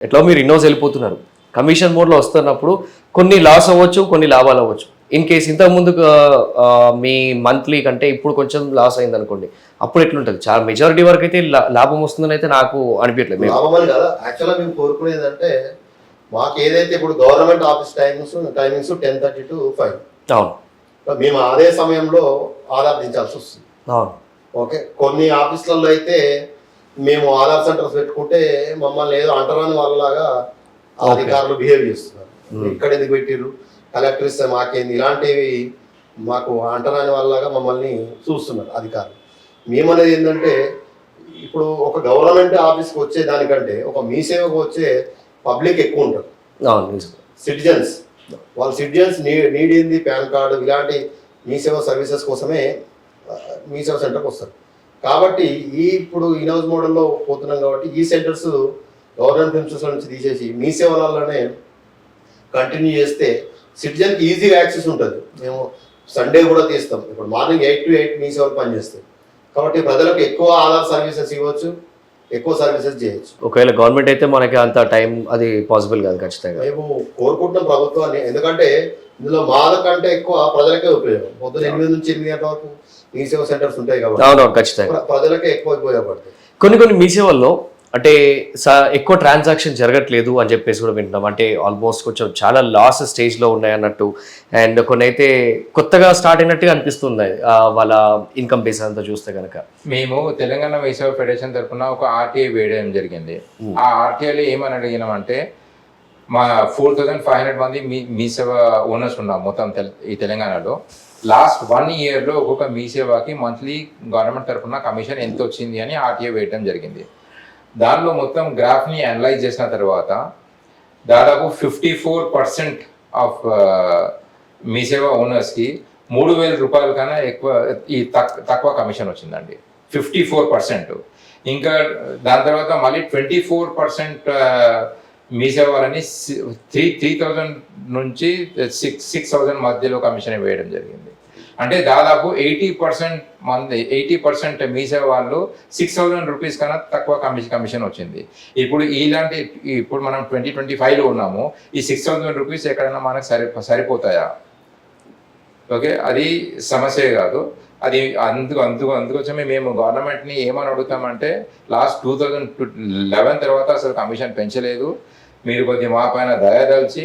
ఎట్లా మీరు ఇన్నోస్ వెళ్ళిపోతున్నారు? కమిషన్ మోడ్లో వస్తున్నప్పుడు కొన్ని లాస్ అవ్వచ్చు కొన్ని లాభాలు అవ్వచ్చు. ఇన్ కేస్ ఇంతకు ముందు ఆ, మీ మంత్లీ కంటే ఇప్పుడు కొంచెం లాస్ అయింది అనుకోండి అప్పుడు ఎట్లుంటుంది? చాలా మెజారిటీ వరకు అయితే లాభం వస్తుందని అయితే నాకు అనిపించట్లేదు. మేము లాభం కదా. యాక్చువల్గా మేము కోరుకునేది అంటే మాకు ఏదైతే ఇప్పుడు government office timings timings ten thirty to five అవును. మేము అదే సమయంలో ఆధార్ దించాల్సి వస్తుంది. అవును. ఓకే? కొన్ని ఆఫీసులలో అయితే మేము ఆధార్ సెంటర్స్ పెట్టుకుంటే మమ్మల్ని ఏదో అంటరాని వాళ్ళలాగా. అధికారులు బిహేవ్ చేస్తున్నారు. ఇక్కడ ఎందుకు పెట్టిర్రు? కలెక్టర్ ఇస్తే మాకేంది? ఇలాంటివి మాకు అంటరాని వాళ్ళలాగా మమ్మల్ని చూస్తున్నారు అధికారులు. మేమనేది ఏంటంటే ఇప్పుడు ఒక గవర్నమెంట్ ఆఫీస్కి వచ్చే దానికంటే ఒక మీ సేవకు వచ్చే పబ్లిక్ ఎక్కువ ఉంటారు. సిటిజన్స్. వాళ్ళ సిటిజన్స్ నీ నీడ్ ఏంది పాన్ కార్డు ఇలాంటి మీ సేవ సర్వీసెస్ కోసమే మీ సేవ సెంటర్కి వస్తారు. కాబట్టి ఈ ఇప్పుడు ఇన్హౌస్ మోడల్లో పోతున్నాం కాబట్టి ఈ సెంటర్స్ గవర్నమెంట్ ప్రిన్సిపల్స్ నుంచి తీసేసి మీ సేవలలోనే కంటిన్యూ చేస్తే సిటిజన్కి ఈజీగా యాక్సెస్ ఉంటుంది. మేము సండే కూడా తీస్తాం. ఇప్పుడు మార్నింగ్ ఎయిట్ టు ఎయిట్ మీ సేవలు పనిచేస్తాయి. కాబట్టి ప్రజలకు ఎక్కువ ఆధార్ సర్వీసెస్ ఇవ్వచ్చు ఎక్కువ సర్వీసెస్ చేయొచ్చు. ఒకవేళ గవర్నమెంట్ అయితే మనకి అంత టైం అది పాసిబుల్ కాదు ఖచ్చితంగా. మేము కోరుకుంటున్నాం ప్రభుత్వాన్ని. ఎందుకంటే ఇందులో మాద కంటే ఎక్కువ ప్రజలకే ఉపయోగం. పొద్దున ఎనిమిది నుంచి ఎనిమిది గంటల వరకు మీ సేవ సెంటర్స్ ఉంటాయి కాబట్టి. అవునవును ఖచ్చితంగా. ప్ర- ప్రజలకే ఎక్కువ ఉపయోగపడతాయి కొన్ని కొన్ని మీ సేవల్లో అంటే స- ఎక్కువ ట్రాన్సాక్షన్ జరగట్లేదు అని చెప్పేసి కూడా వింటున్నాం. అంటే ఆల్మోస్ట్ కొంచెం చాలా లాస్ స్టేజ్లో ఉన్నాయి అన్నట్టు అండ్ కొన్ని అయితే కొత్తగా స్టార్ట్ అయినట్టుగా అనిపిస్తున్నాయి ఆ, వాళ్ళ ఇన్కమ్ బేస్ అంతా చూస్తే కనుక మేము తెలంగాణ వైసవ ఫెడరేషన్ తరఫున ఒక ఆర్టీఐ వేయడం జరిగింది. ఆ ఆర్టీఐలో ఏమని అడిగినామంటే మా ఫోర్ థౌజండ్ ఫైవ్ హండ్రెడ్ మంది మీ మీ సేవ ఓనర్స్ ఉన్నాం మొత్తం తెల- ఈ తెలంగాణలో. లాస్ట్ వన్ ఇయర్లో ఒక్కొక్క మీ సేవకి మంత్లీ గవర్నమెంట్ తరఫున కమిషన్ ఎంత వచ్చింది అని ఆర్టీఏ వేయడం జరిగింది. దానిలో మొత్తం గ్రాఫ్ని అనలైజ్ చేసిన తర్వాత దాదాపు fifty four percent of Mee Seva ఓనర్స్కి మూడు వేల రూపాయల కన్నా ఎక్కువ ఈ తక్కువ కమిషన్ వచ్చిందండి. Fifty four percent. ఇంకా దాని తర్వాత మళ్ళీ ట్వంటీ ఫోర్ పర్సెంట్ మీ సేవలని త్రీ త్రీ థౌజండ్ నుంచి సిక్స్ సిక్స్ థౌజండ్ మధ్యలో కమిషన్ వేయడం జరిగింది. అంటే దాదాపు ఎయిటీ పర్సెంట్ మంది ఎయిటీ పర్సెంట్ మీసే వాళ్ళు సిక్స్ థౌజండ్ రూపీస్ కన్నా తక్కువ కమిషన్ కమిషన్ వచ్చింది. ఇప్పుడు ఇలాంటి ఇప్పుడు మనం ట్వంటీ ట్వంటీ ఫైవ్లో ఉన్నాము ఈ సిక్స్ థౌజండ్ రూపీస్ ఎక్కడైనా మనకు సరి సరిపోతాయా? ఓకే అది సమస్య కాదు. అది అందుకు అందుకు అందుకోసమే మేము గవర్నమెంట్ని ఏమని అడుగుతామంటే లాస్ట్ టూ థౌజండ్ లెవెన్ తర్వాత అసలు కమిషన్ పెంచలేదు. మీరు కొద్దిగా మా పైన దయదలిచి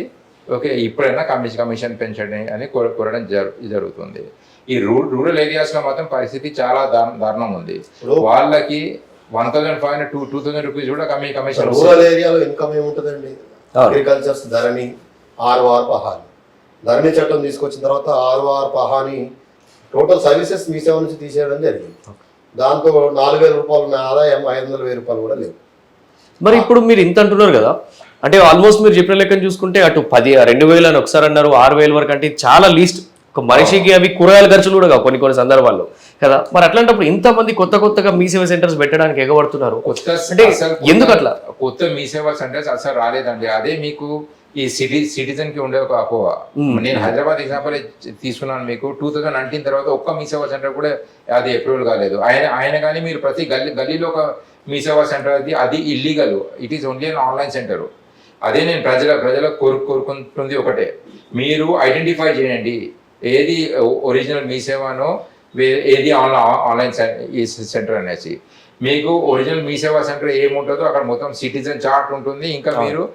ఓకే ఇప్పుడైనా కమిషన్ కమిషన్ పెంచండి అని కోర కోరడం జరు జరుగుతుంది. ఈ రూ రూరల్ ఏరియాస్లో మాత్రం పరిస్థితి చాలా దారు దారుణం ఉంది. ఇప్పుడు వాళ్ళకి one thousand five hundred two two thousand rupees కూడా కమి కమిషన్. రూరల్ ఏరియాలో ఇన్కమ్ ఏముంటుందండి. అగ్రికల్చర్స్ ధరణి ఆర్ఓఆర్ పహాని. ధరణి చట్టం తీసుకొచ్చిన తర్వాత ROR pahani total services Mee Seva నుంచి తీసేయడం జరిగింది. దాంతో నాలుగు వేల రూపాయలు ఉన్న ఆదాయం ఐదు వందల వెయ్యి రూపాయలు కూడా లేవు మరి ఇప్పుడు మీరు ఇంత అంటున్నారు కదా అంటే ఆల్మోస్ట్ మీరు చెప్పిన లెక్కన చూసుకుంటే అటు పది రెండు వేలు అని ఒకసారి అన్నారు ఆరు వేల వరకు అంటే చాలా లీస్ట్ ఒక మనిషికి అవి కూరగాయల ఖర్చులు కూడా కావు కొన్ని కొన్ని సందర్భాల్లో. కదా? మరి అట్లాంటప్పుడు ఇంతమంది కొత్త కొత్తగా మీ సేవ సెంటర్స్ పెట్టడానికి ఎగబడుతున్నారు? అంటే ఎందుకు అట్లా? కొత్త మీ సేవా సెంటర్స్ అసలు రాలేదండి. అదే మీకు ఈ సిటీ సిటిజన్కి ఉండే ఒక అపోహ. మ్మ్. నేను హైదరాబాద్ ఎగ్జాంపుల్ తీసుకున్నాను మీకు. టూ థౌజండ్ నైన్టీన్ తర్వాత ఒక్క మీ సేవా సెంటర్ కూడా అది అప్రూవల్ కాలేదు. ఆయన ఆయన కానీ మీరు ప్రతి గల్లీ గల్లీలో ఒక మీ సేవా సెంటర్ అది అది illegal it is only an online centre అదే నేను ప్రజల ప్రజలకు కోరు కోరుకుంటుంది ఒకటే. మీరు ఐడెంటిఫై చేయండి. ఏది ఒరిజినల్ మీ సేవనో ఏది ఆన్లైన్ ఆన్లైన్ సెంటర్ అనేసి. మీకు ఒరిజినల్ మీ సేవా సెంటర్ ఏముంటుందో అక్కడ మొత్తం సిటిజన్ చార్ట్ ఉంటుంది. ఇంకా మీరు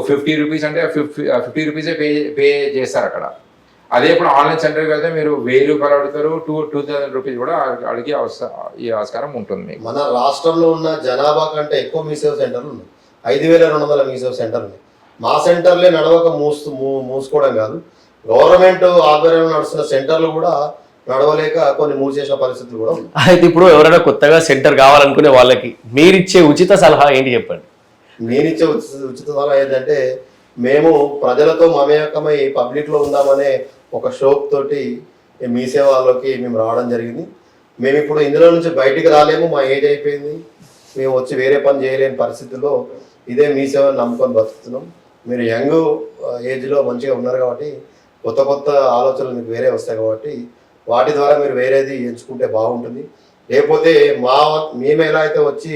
ఫిఫ్టీ రూపీస్ అంటే ఫిఫ్టీ ఫిఫ్టీ రూపీసే పే పే చేస్తారు అక్కడ. అదే ఇప్పుడు ఆన్లైన్ సెంటర్కి అయితే మీరు వెయ్యి రూపాయలు అడుగుతారు. టూ టూ థౌసండ్ రూపీస్ కూడా అడిగే అవస- ఈ ఆస్కారం ఉంటుంది మన రాష్ట్రంలో ఉన్న జనాభా కంటే ఎక్కువ మీ సేవ సెంటర్లు ఉన్నాయి. ఐదు వేల రెండు వందల మీ సేవ సెంటర్లు ఉన్నాయి. మా సెంటర్లే నడవక మూస్తూ మూ- మూసుకోవడం కాదు. గవర్నమెంట్ ఆధ్వర్యంలో నడుస్తున్న సెంటర్లు కూడా నడవలేక కొన్ని మూసేసిన పరిస్థితులు కూడా ఉన్నాయి. అయితే ఇప్పుడు ఎవరైనా కొత్తగా సెంటర్ కావాలనుకునే వాళ్ళకి మీరిచ్చే ఉచిత సలహా ఏంటి చెప్పండి? నేనిచ్చే ఉచిత సలహా ఏంటంటే మేము ప్రజలతో మమేకమై పబ్లిక్లో ఉందామనే ఒక షోక్ తోటి మీ సేవలోకి మేము రావడం జరిగింది. మేము ఇప్పుడు ఇందులో నుంచి బయటికి రాలేము మా ఏజ్ అయిపోయింది. మేము వచ్చి వేరే పని చేయలేని పరిస్థితుల్లో ఇదే మీ సేవను నమ్ముకొని బతుకుతున్నాం. మీరు యంగ్ ఏజ్లో మంచిగా ఉన్నారు కాబట్టి కొత్త కొత్త ఆలోచనలు మీకు వేరే వస్తాయి కాబట్టి వాటి ద్వారా మీరు వేరేది ఎంచుకుంటే బాగుంటుంది. లేకపోతే మా మేము ఎలా అయితే వచ్చి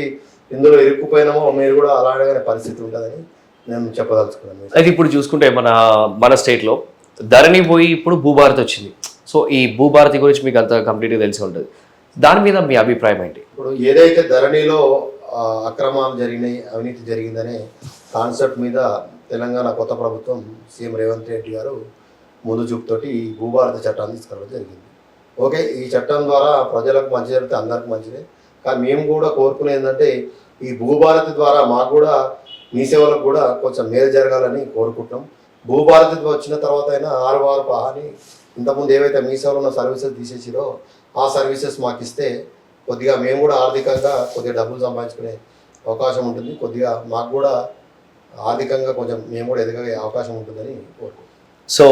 ఇందులో ఇరుక్కుపోయినామో మీరు కూడా అలాగే పరిస్థితి ఉంటుందని నేను చెప్పదలుచుకున్నాను. అయితే ఇప్పుడు చూసుకుంటే మన మన స్టేట్లో ధరణి పోయి ఇప్పుడు భూభారతి వచ్చింది. సో ఈ భూభారతి గురించి మీకు అంత కంప్లీట్గా తెలిసి ఉంటుంది. దాని మీద మీ అభిప్రాయం ఏంటి? ఇప్పుడు ఏదైతే ధరణిలో అక్రమాలు జరిగినాయి అవినీతి జరిగిందనే కాన్సెప్ట్ మీద తెలంగాణ కొత్త ప్రభుత్వం సీఎం రేవంత్ రెడ్డి గారు ముందు చూపుతోటి ఈ భూభారత చట్టాన్ని తీసుకురావడం జరిగింది. ఓకే ఈ చట్టం ద్వారా ప్రజలకు మంచి జరిగితే అందరికి మంచిదే కానీ మేము కూడా కోరుకునేది ఏంటంటే ఈ భూభారతి ద్వారా మాకు కూడా మీ సేవలకు కూడా కొంచెం మేలు జరగాలని కోరుకుంటున్నాం. భూభారతి వచ్చిన తర్వాత అయినా ఆరు వారు పహాని ఇంతకుముందు ఏవైతే మీ సేవలో ఉన్న సర్వీసెస్ తీసేసిరో ఆ సర్వీసెస్ మాకు ఇస్తే కొద్దిగా మేము కూడా ఆర్థికంగా కొద్దిగా డబ్బులు సంపాదించుకునే అవకాశం ఉంటుంది. కొద్దిగా మాకు కూడా ఆర్థికంగా కొంచెం మేము కూడా ఎదగే అవకాశం ఉంటుందని సో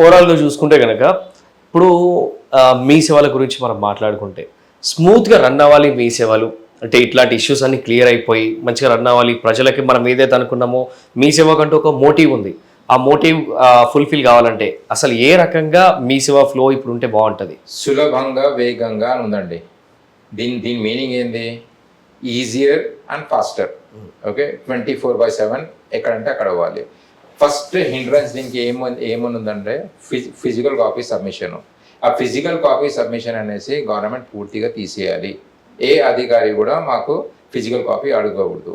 ఓవరాల్గా చూసుకుంటే కనుక ఇప్పుడు మీ సేవల గురించి మనం మాట్లాడుకుంటే స్మూత్గా రన్ అవ్వాలి మీ సేవలు. అంటే ఇట్లాంటి ఇష్యూస్ అన్ని క్లియర్ అయిపోయి మంచిగా రన్ అవ్వాలి. ప్రజలకి మనం ఏదైతే అనుకున్నామో మీ సేవకంటూ ఒక మోటివ్ ఉంది. ఆ మోటివ్ ఫుల్ఫిల్ కావాలంటే అసలు ఏ రకంగా మీ సేవ ఫ్లో ఇప్పుడు ఉంటే బాగుంటుంది? సులభంగా వేగంగా అని ఉందండి. దీని దీని మీనింగ్ ఏంది? Easier and faster okay twenty four by seven ఎక్కడంటే అక్కడ అవ్వాలి. ఫస్ట్ హిండ్రన్స్ దీనికి ఏముంది ఏమని ఉందంటే ఫిజికల్ కాపీ సబ్మిషన్ ఆ ఫిజికల్ కాపీ సబ్మిషన్ అనేసి గవర్నమెంట్ పూర్తిగా తీసేయాలి. ఏ అధికారి కూడా మాకు ఫిజికల్ కాపీ అడగకూడదు.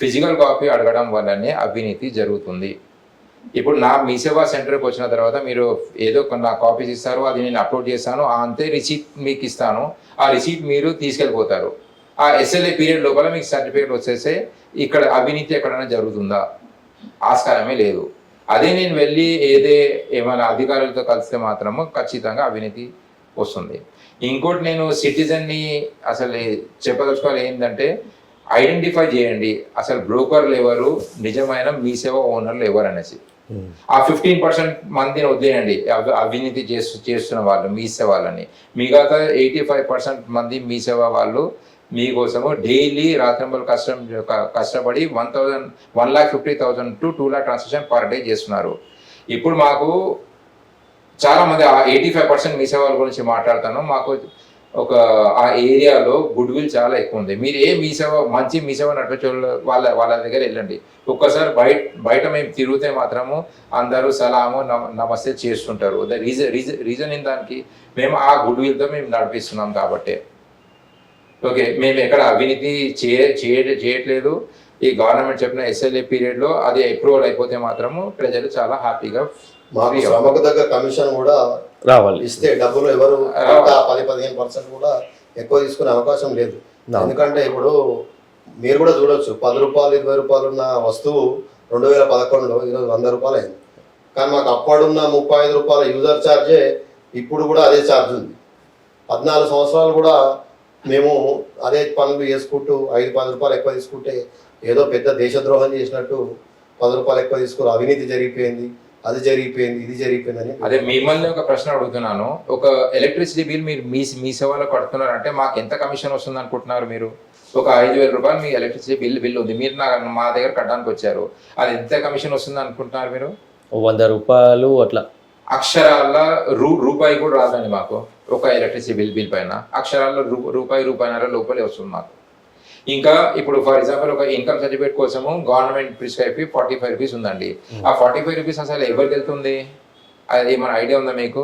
ఫిజికల్ కాపీ అడగడం వల్లనే అవినీతి జరుగుతుంది. ఇప్పుడు నా మీ సేవా సెంటర్కి వచ్చిన తర్వాత మీరు ఏదో కొన్ని నా కాపీస్ ఇస్తారు అది నేను అప్లోడ్ చేస్తాను ఆ అంతే రిసీట్ మీకు ఇస్తాను. ఆ రిసీట్ మీరు తీసుకెళ్ళిపోతారు. ఆ ఎస్ఎల్ఏ పీరియడ్ లోపల మీకు సర్టిఫికేట్ వచ్చేస్తే ఇక్కడ అవినీతి ఎక్కడైనా జరుగుతుందా? ఆస్కారమే లేదు. అదే నేను వెళ్ళి ఏదే ఏమైనా అధికారులతో కలిస్తే మాత్రము ఖచ్చితంగా అవినీతి వస్తుంది. ఇంకోటి నేను సిటిజన్ని అసలు చెప్పదలుచుకోవాలి ఏంటంటే ఐడెంటిఫై చేయండి. అసలు బ్రోకర్లు ఎవరు? నిజమైన మీ సేవ ఓనర్లు ఎవరు అనేసి. ఆ ఫిఫ్టీన్ పర్సెంట్ మందిని వదిలేయండి. అవి- అవినీతి చేస్తు చేస్తున్న వాళ్ళు మీ సేవలని మిగతా ఎయిటీ ఫైవ్ పర్సెంట్ మంది మీ సేవ వాళ్ళు మీకోసము డైలీ రాత్రింబలు కష్టం కష్టపడి one thousand one lakh fifty thousand to two lakh transaction per day చేస్తున్నారు. ఇప్పుడు మాకు చాలా మంది ఎయిటీ ఫైవ్ పర్సెంట్ మీ సేవల గురించి మాట్లాడతాను మాకు ఒక ఆ ఏరియాలో గుడ్ విల్ చాలా ఎక్కువ ఉంది. మీరు ఏ మీ సేవ మంచి మీ సేవ నడిపించే వాళ్ళ- వాళ్ళ వాళ్ళ దగ్గర వెళ్ళండి. ఒక్కసారి బయట బయట మేము తిరిగితే మాత్రము అందరూ సలాము నమ- నమస్తే చేస్తుంటారు. The reason reason reason in దానికి మేము ఆ గుడ్ విల్తో మేము నడిపిస్తున్నాం కాబట్టి. ఓకే మేము ఎక్కడ అవినీతి చేయ చేయ- చేయట్లేదు. ఈ గవర్నమెంట్ చెప్పిన ఎస్ఎల్ఏ పీరియడ్లో అది అప్రూవల్ అయిపోతే మాత్రము ప్రజలు చాలా హ్యాపీగా మాకు శ్రమకు తగ్గ కమిషన్ కూడా రావాలి. ఇస్తే డబ్బులు ఎవరు పది పదిహేను పర్సెంట్ కూడా ఎక్కువ తీసుకునే అవకాశం లేదు. ఎందుకంటే ఇప్పుడు మీరు కూడా చూడొచ్చు పది రూపాయలు ఇరవై రూపాయలు ఉన్న వస్తువు రెండు వేల పదకొండులో ఈరోజు వంద రూపాయలు అయింది. కానీ మాకు అప్పుడున్న ముప్పై ఐదు రూపాయల యూజర్ ఛార్జే ఇప్పుడు కూడా అదే ఛార్జ్ ఉంది. పద్నాలుగు సంవత్సరాలు కూడా మేము అదే పనులు చేసుకుంటూ ఐదు పది రూపాయలు ఎక్కువ తీసుకుంటే ఏదో పెద్ద దేశద్రోహం చేసినట్టు పది రూపాయలు ఎక్కువ తీసుకుని అవినీతి జరిగిపోయింది. అది జరిగిపోయింది ఇది జరిగిపోయిందని అదే మిమ్మల్ని ఒక ప్రశ్న అడుగుతున్నాను. ఒక ఎలక్ట్రిసిటీ బిల్ మీరు మీ మీ సేవలో కడుతున్నారంటే మాకు ఎంత కమిషన్ వస్తుంది అనుకుంటున్నారు మీరు? ఒక ఐదు వేల రూపాయలు మీ ఎలక్ట్రిసిటీ బిల్ బిల్ ఉంది. మీరు నా మా దగ్గర కట్టడానికి వచ్చారు. అది ఎంత కమిషన్ వస్తుంది అనుకుంటున్నారు మీరు? వంద రూపాయలు అట్లా. అక్షరాల రూ రూపాయి కూడా రాదండి మాకు. ఒక ఎలక్ట్రిసిటీ బిల్ బిల్ పైన. అక్షరాల రూ రూపాయి రూపాయిన్నర లోపలే వస్తుంది మాకు. ఇంకా ఇప్పుడు ఫర్ ఎగ్జాంపుల్ ఒక ఇన్కమ్ సర్టిఫికేట్ కోసము government prescribe forty five rupees ఉందండి. ఆ ఫార్టీ ఫైవ్ రూపీస్ అసలు ఎవరికి వెళ్తుంది? అది ఏమైనా ఐడియా ఉందా మీకు.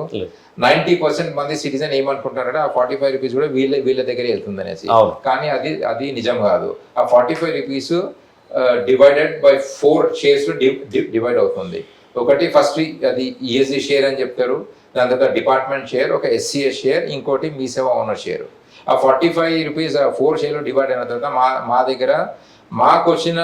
నైన్టీ పర్సెంట్ మంది సిటిజన్ ఏమనుకుంటారంటే ఆ ఫార్టీ ఫైవ్ రూపీస్ కూడా వీళ్ళ వీళ్ళ దగ్గరే వెళ్తుంది అనేసి. కానీ అది అది నిజం కాదు. ఆ forty five rupees divided by four shares divide అవుతుంది. ఒకటి ఫస్ట్ అది ఈఎస్జీ షేర్ అని చెప్తారు. దాని తర్వాత డిపార్ట్మెంట్ షేర్ ఒక ఎస్సీఎస్ షేర్ ఇంకోటి మీ సేవ ఓనర్ షేర్ ఆ ఫార్టీ ఫైవ్ రూపీస్ ఫోర్ షేర్లు డివైడ్ అయిన తర్వాత మా మా దగ్గర మాకు వచ్చిన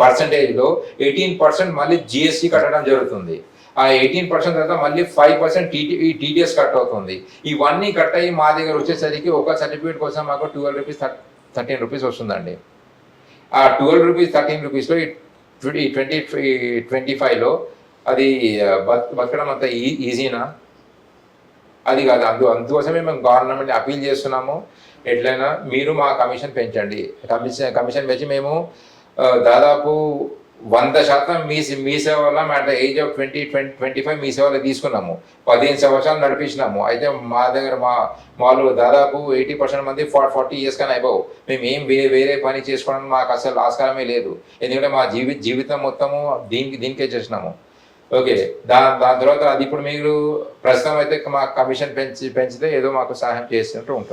పర్సంటేజ్లో ఎయిటీన్ పర్సెంట్ మళ్ళీ జిఎస్టీ కట్టడం జరుగుతుంది. ఆ ఎయిటీన్ పర్సెంట్ తర్వాత మళ్ళీ five percent TT TDS cut అవుతుంది. ఇవన్నీ కట్ అయ్యి మా దగ్గర వచ్చేసరికి ఒక సర్టిఫికేట్ కోసం మాకు ట్వెల్వ్ రూపీస్ థర్టీన్ రూపీస్ వస్తుందండి. ఆ ట్వెల్వ్ రూపీస్ థర్టీన్ రూపీస్లో ట్వంటీ ట్వంటీ ట్వంటీ ఫైవ్లో అది బతకడం అంత ఈజీనా అది కాదు. అందు అందుకోసమే మేము గవర్నమెంట్ని అపీల్ చేస్తున్నాము. ఎట్లయినా మీరు మా కమిషన్ పెంచండి. కమిషన్ కమిషన్ పెంచి మేము దాదాపు వంద శాతం మీ మీ సేవలో at the age of twenty twenty twenty five మీ సేవలో తీసుకున్నాము. పదిహేను సంవత్సరాలు నడిపించినాము. అయితే మా దగ్గర మా వాళ్ళు దాదాపు ఎయిటీ పర్సెంట్ మంది ఫార్టీ ఫార్టీ ఇయర్స్ కానీ అయిపోవు మేము ఏం వేరే వేరే పని చేసుకోవడానికి మాకు అసలు ఆస్కారమే లేదు. ఎందుకంటే మా జీవి జీవితం మొత్తము దీనికి దీనికే చేసినాము. ఓకే దా దాని తర్వాత అది ఇప్పుడు మీరు ప్రస్తుతం అయితే మా కమిషన్ పెంచి పెంచితే ఏదో మాకు సహాయం చేసినట్టు ఉంటుంది.